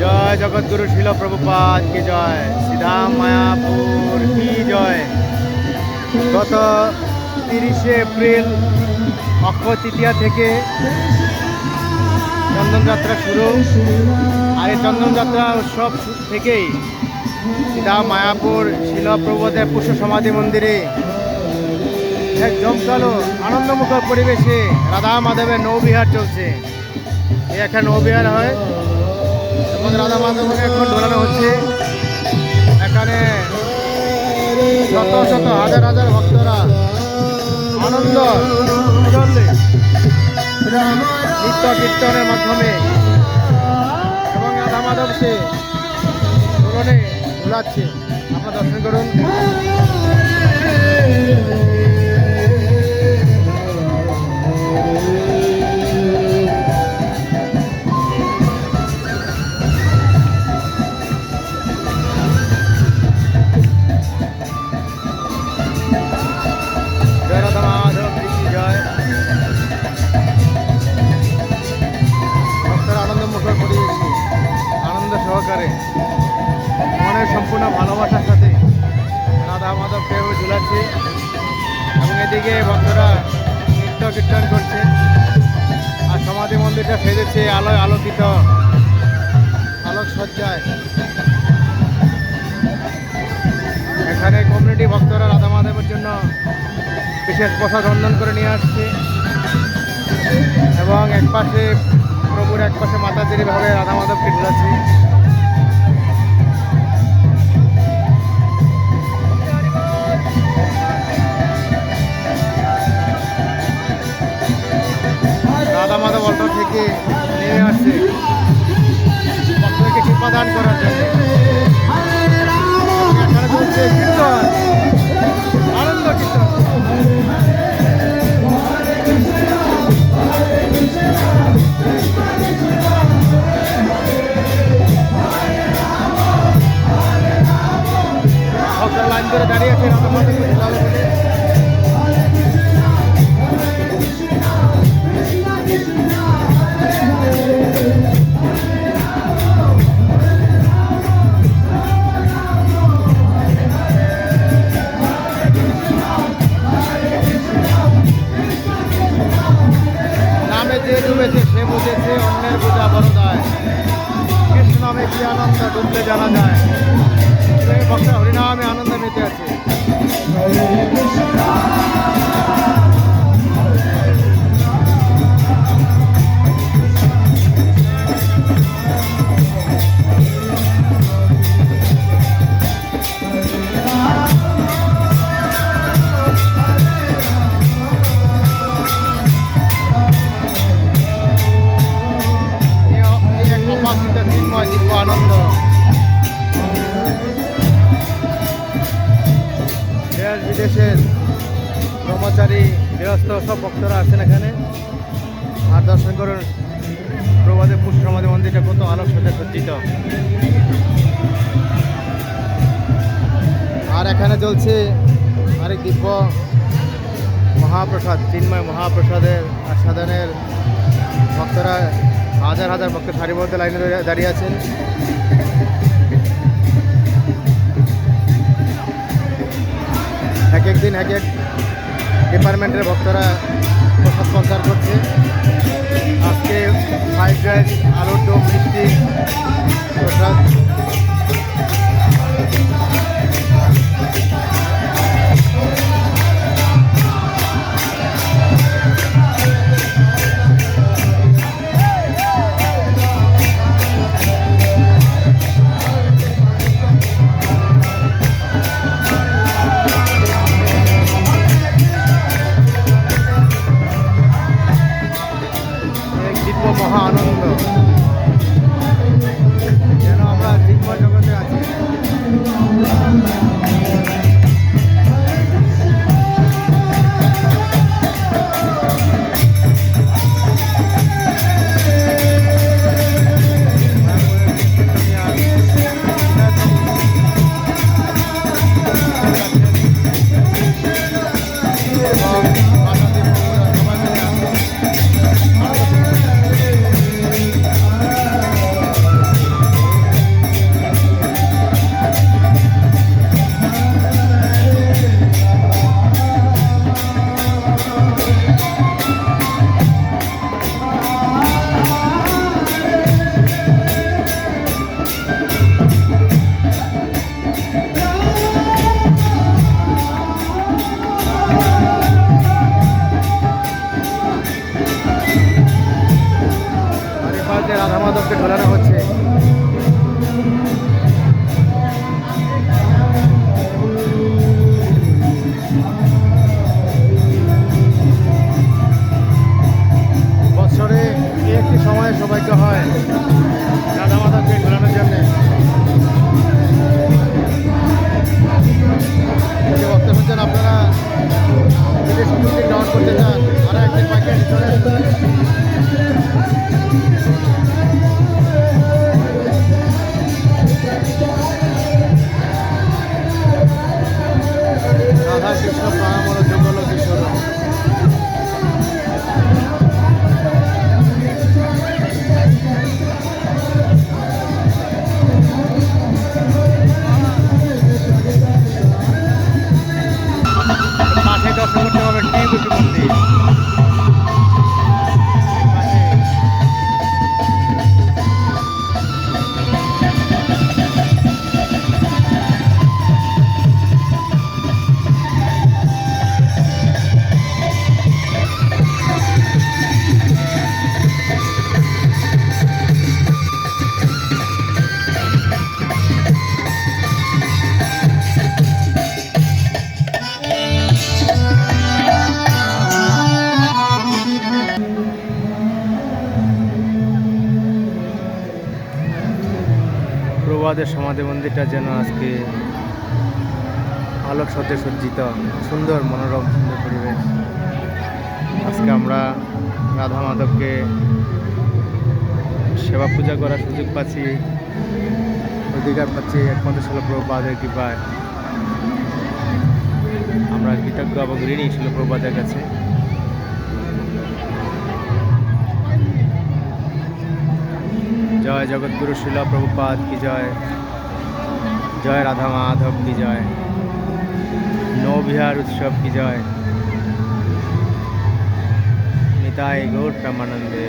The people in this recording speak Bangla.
জয় জগৎগুরু শিল প্রভুপাদ, কি জয়? শ্রীধাম মায়াপুর, কি জয়? গত তিরিশে এপ্রিল, অক্ষয় তৃতীয়া থেকে চন্দনযাত্রা শুরু। আর এই চন্দনযাত্রা উৎসব থেকেই শ্রীধাম মায়াপুর শিলপ্রভুদের পুষ্প সমাধি মন্দিরে এক জমকালো, আনন্দমুখর পরিবেশে রাধা মাধবের নৌবিহার চলছে। একটা নৌবিহার হয়। এবং রাধা মাধবকে এখন ঢোলানো হচ্ছে। এখানে শত শত হাজার হাজার ভক্তরা আনন্দ নৃত্য কীর্তনের মাধ্যমে। এবং রাধা মাধবকে দোলনে ঝুলাচ্ছে আপনারা দর্শন করুন। সহকারে মনের সম্পূর্ণ ভালোবাসার সাথে রাধা মাধবকে ঝুলাচ্ছে এবং এদিকে ভক্তরা নৃত্য কীর্তন করছে আর সমাধি মন্দিরটা সেজেছে আলোয় আলোকিত আলোক সজ্জায় এখানে কমিউনিটি ভক্তরা রাধা মাধবের জন্য বিশেষ প্রসাদ রন্ধন করে নিয়ে আসছে এবং এক পাশে প্রভুর এক পাশে মাতাজিরিভাবে রাধা মাধবকে ঝুলাচ্ছে। ভক্তদেরকে কৃপা ডুবলে জানা যায়। কর্মচারী, গৃহস্থ, সব ভক্তরা আছেন এখানে। আর দর্শন করুন প্রবাদে পুষ্প সমাধি মন্দিরটা কত আলোক সাথে সজ্জিত। আর এখানে চলছে আরেক দিব্য মহাপ্রসাদ, চিন্ময় মহাপ্রসাদের আস্বাদনের। ভক্তরা হাজার হাজার ভক্ত সারিবদ্ধ লাইনে দাঁড়িয়ে- আছেন। এক এক দিন এক এক ডিপার্টমেন্টের ভক্তরা প্রসাদ প্রচার করছে। আজকে ফ্রাইড রাইস আলুর দম মিষ্টি প্রসাদ। আজকে ঢোলানো হচ্ছে। রাধা প্রবাদের সমাধি মন্দিরটা যেন আজকে আলোক সজ্জে সজ্জিত, সুন্দর, মনোরম, সুন্দর পরিবেশ। আজকে আমরা রাধা মাধবকে সেবা পূজা করার সুযোগ পাচ্ছি, অধিকার পাচ্ছি, একমাত্র ছিল প্রবাদের কৃপায়। আমরা কৃতজ্ঞ এবং ঋণী ছিল প্রবাদের কাছে। জয় জগৎগুরু শিলা প্রভুপাদ কি জয়। জয় রাধা মাধব কি জয়। নৌবিহার উৎসব কি জয়। নিতাই গৌর প্রেমানন্দে।